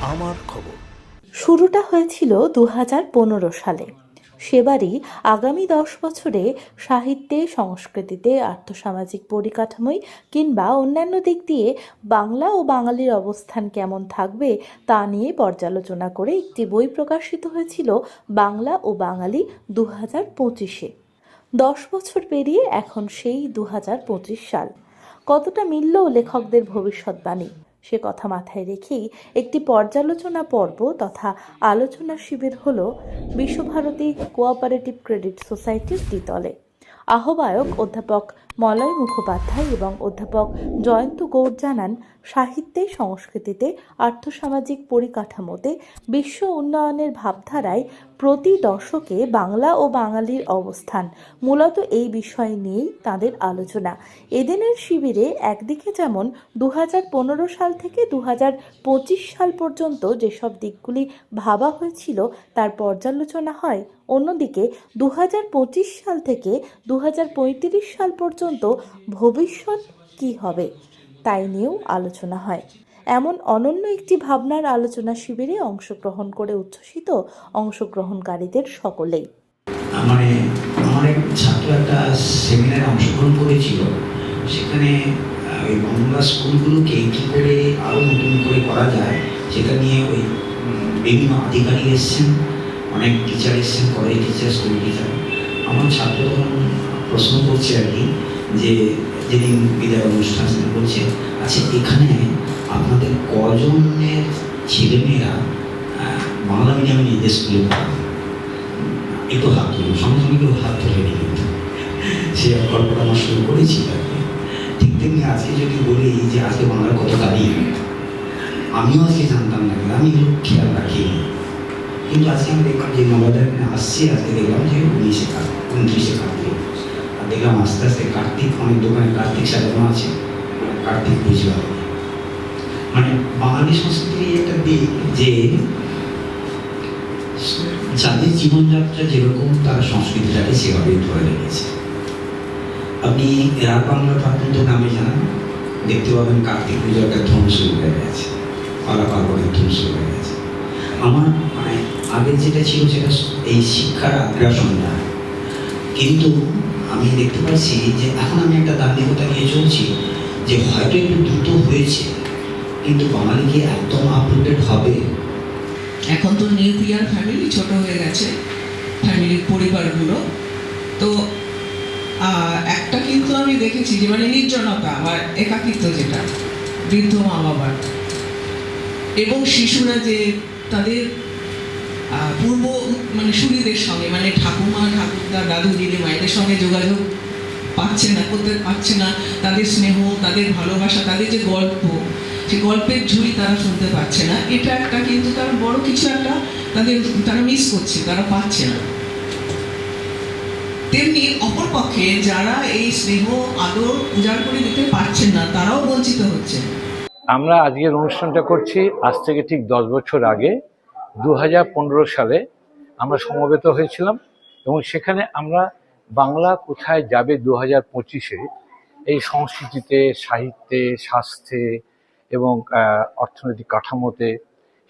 আমার খবর। শুরুটা হয়েছিল দু হাজার পনেরো সালে। সেবারই আগামী দশ বছরে সাহিত্যে, সংস্কৃতিতে, আর্থসামাজিক পরিকাঠামোয় কিংবা অন্যান্য দিক দিয়ে বাংলা ও বাঙালির অবস্থান কেমন থাকবে তা নিয়ে পর্যালোচনা করে একটি বই প্রকাশিত হয়েছিল বাংলা ও বাঙালি দু হাজার পঁচিশে। দশ বছর পেরিয়ে এখন সেই দু হাজার পঁচিশ সাল। কতটা মিলল লেখকদের ভবিষ্যৎবাণী? সে কথা মাথায় রেখেই একটি পর্যালোচনা পর্ব তথা আলোচনা শিবির হল বিশ্বভারতী কোঅপারেটিভ ক্রেডিট সোসাইটির দ্বিতলে। আহ্বায়ক অধ্যাপক মলয় মুখোপাধ্যায় এবং অধ্যাপক জয়ন্ত গৌড় জানান সাহিত্যে, সংস্কৃতিতে, আর্থসামাজিক পরিকাঠামোতে, বিশ্ব উন্নয়নের ভাবধারায় প্রতি দশকে বাংলা ও বাঙালির অবস্থান মূলত এই বিষয় নিয়েই তাদের আলোচনা। এদিনের শিবিরে একদিকে যেমন দু হাজার পনেরো সাল থেকে দু হাজার পঁচিশ সাল পর্যন্ত যেসব দিকগুলি ভাবা হয়েছিল তার পর্যালোচনা হয়, অন্যদিকে দু হাজার পঁচিশ সাল থেকে দু হাজার পঁয়ত্রিশ সাল পর্যন্ত ভবিষ্যৎ কী হবে? তাই নিয়েও আলোচনা হয়। এমন অনন্য একটি ভাবনার আলোচনা শিবিরে অংশগ্রহণ করে উচ্ছ্বসিত অংশগ্রহণকারীদের সকলেই। মানে আমার এক ছাত্র একটা সেমিনারে অংশগ্রহণ করেছিল। সেখানে ওই বাংলা স্কুলগুলোকে কী করে আরও নতুন করে করা যায়, সেটা নিয়ে ওই বিভিন্ন আধিকারিক এসছেন, অনেক টিচার এসছেন কলেজ টিচার স্কুল টিচার আমার ছাত্র প্রশ্ন করছে আর কি, যে যেদিন বিদায় অনুষ্ঠান সেদিন বলছে আচ্ছা এখানে আপনাদের কজনের ছেলেমেয়েরা বাংলা মিডিয়ামে নিজেদের স্কুলে পড়া একটু হাত তুলুন সঙ্গে সঙ্গে কেউ হাত তোলেনি কিন্তু সে গল্পটা আমার শুরু করেছি ঠিক তেমনি আজকে যদি বলি যে আজকে বাংলার কত তারিখ আমিও আজকে জানতাম না আমি খেয়াল রাখিনি। কিন্তু আজকে আমি দেখলাম যে নবাদের আসছি, আজকে দেখলাম যে উনিশে কার্তিক উনত্রিশে আর দেখলাম আস্তে আস্তে কার্তিক অনেক দোকানে কার্তিক সাজানো আছে। কার্তিক পুজো হবে মানে বাঙালি সংস্কৃতির একটা দিক যে যাদের জীবনযাত্রা যেরকম, তারা সংস্কৃতিটাকে সেভাবেই ধরে রেখেছে। আপনি রাত বাংলা প্রাত্যন্ত নামে জানান? দেখতে পাবেন কার্তিক পুজোর একটা ধুম শুরু হয়ে গেছে। পালা পার্বণের ধুম শুরু হয়ে গেছে। আমার মানে আগে যেটা ছিল সেটা এই শিক্ষার আগ্রাসন না কিন্তু আমি দেখতে পাচ্ছি যে এখন আমি একটা দার্মিকতা নিয়ে চলছি যে হয়তো একটু দ্রুত হয়েছে, কিন্তু বাঙালি কি একদম আপডেট হবে? এখন তো নিউক্লিয়ার ফ্যামিলি ছোট হয়ে গেছে ফ্যামিলির পরিবারগুলো। তো একটা কিন্তু আমি দেখেছি যে মানে নির্জনতা বা একাকিত্ব যেটা, বৃদ্ধ মা বাবার এবং শিশুরা যে তাদের পূর্ব মানে সুরীদের সঙ্গে মানে ঠাকুমা, ঠাকুরদা, দাদু, দিদি, মায়েদের সঙ্গে যোগাযোগ পাচ্ছে না, করতে পারছে না। তাদের স্নেহ, তাদের ভালোবাসা, তাদের যে গল্প সেই গল্পের ঝুলি তারা শুনতে পাচ্ছে না। এটা একটা কিন্তু তারা বড় কিছু একটা তাদের, তারা মিস করছে, তারা পাচ্ছে না। তেমনি অপরপক্ষে যারা এই স্নেহ, আদর উজাড় করে দিতে পারছেন না, তারাও বঞ্চিত হচ্ছে আমরা আজকের অনুষ্ঠানটা করছি, আজ থেকে ঠিক দশ বছর আগে। দু হাজার পনেরো সালে আমরা সমবেত হয়েছিলাম এবং সেখানে আমরা বাংলা কোথায় যাবে দু হাজার পঁচিশে, এই সংস্কৃতিতে, সাহিত্যে, স্বাস্থ্যে এবং অর্থনৈতিক কাঠামোতে,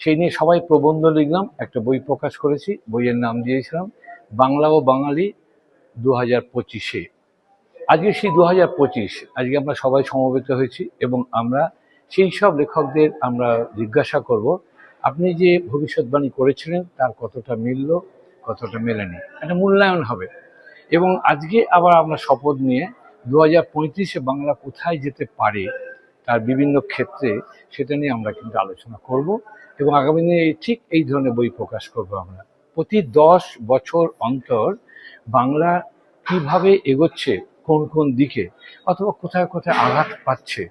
সেই নিয়ে সবাই প্রবন্ধ লিখলাম, একটা বই প্রকাশ করেছি, বইয়ের নাম দিয়েছিলাম, বাংলা ও বাঙালি দু হাজার পঁচিশে। আজকে সেই দু হাজার পঁচিশ, আজকে আমরা সবাই সমবেত হয়েছি এবং আমরা সেই সব লেখকদের আমরা জিজ্ঞাসা করব আপনি যে ভবিষ্যৎবাণী করেছিলেন, তার কতটা মিলল, কতটা মেলেনি? একটা মূল্যায়ন হবে। এবং আজকে আবার আমরা শপথ নিয়ে দু হাজার পঁয়ত্রিশে বাংলা কোথায় যেতে পারে, তার বিভিন্ন ক্ষেত্রে সেটা নিয়ে আমরা কিন্তু আলোচনা করব এবং আগামী দিনে ঠিক এই ধরনের বই প্রকাশ করব আমরা। প্রতি দশ বছর অন্তর বাংলা কীভাবে এগোচ্ছে, কোন কোন দিকে, অথবা কোথায় কোথায় আঘাত পাচ্ছে,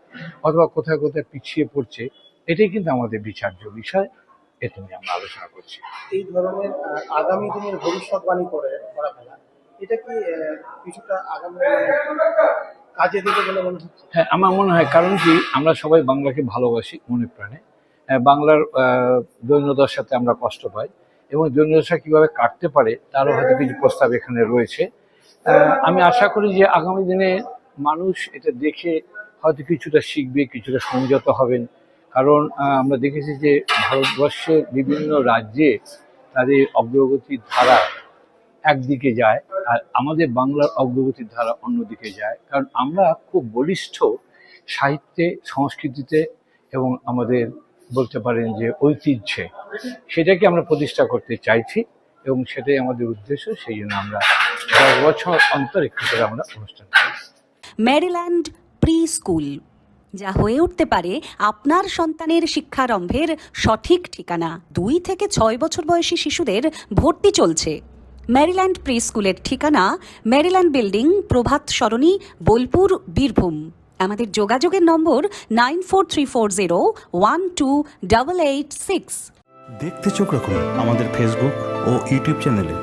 অথবা কোথায় কোথায় পিছিয়ে পড়ছে, এটাই কিন্তু আমাদের বিচার্য বিষয়। এটা নিয়ে আমরা আলোচনা করছি। এই ধরনের আগামী দিনের ভবিষ্যৎবাণী করে করা ফেলা এটা কি কিছুটা আগামী কাজে দেবে বলে মনে হচ্ছে? হ্যাঁ আমার মনে হয় কারণ কি আমরা সবাই বাংলাকে ভালোবাসি মনে প্রাণে। হ্যাঁ, বাংলার আহ, দৈন্যদশার সাথে আমরা কষ্ট পাই এবং দৈন্যদশা কীভাবে কাটতে পারে তারও হয়তো কিছু প্রস্তাব এখানে রয়েছে। আমি আশা করি যে আগামী দিনে মানুষ এটা দেখে হয়তো কিছুটা শিখবে কিছুটা সংযত হবেন। কারণ আমরা দেখেছি যে ভারতবর্ষের বিভিন্ন রাজ্যে তাদের অগ্রগতির ধারা একদিকে যায় আর আমাদের বাংলার অগ্রগতির ধারা অন্যদিকে যায়। কারণ আমরা খুব বলিষ্ঠ সাহিত্যে, সংস্কৃতিতে এবং আমাদের বলতে পারেন যে ঐতিহ্যে সেটাকে আমরা প্রতিষ্ঠা করতে চাইছি এবং সেটাই আমাদের উদ্দেশ্য, সেই জন্য আমরা দশ বছর অন্তর একটু করে আমরা অনুষ্ঠান করি ম্যারিল্যান্ড প্রি স্কুল যা হয়ে উঠতে পারে আপনার সন্তানের শিক্ষারম্ভের সঠিক ঠিকানা। দুই থেকে ছয় বছর বয়সী শিশুদের ভর্তি চলছে। ম্যারিল্যান্ড প্রি স্কুলের ঠিকানা, ম্যারিল্যান্ড বিল্ডিং, প্রভাত সরণি, বোলপুর, বীরভূম। আমাদের যোগাযোগের number nine four three four zero one two double eight six. দেখতে চোখ রাখুন আমাদের ফেসবুক ও ইউটিউব চ্যানেলে।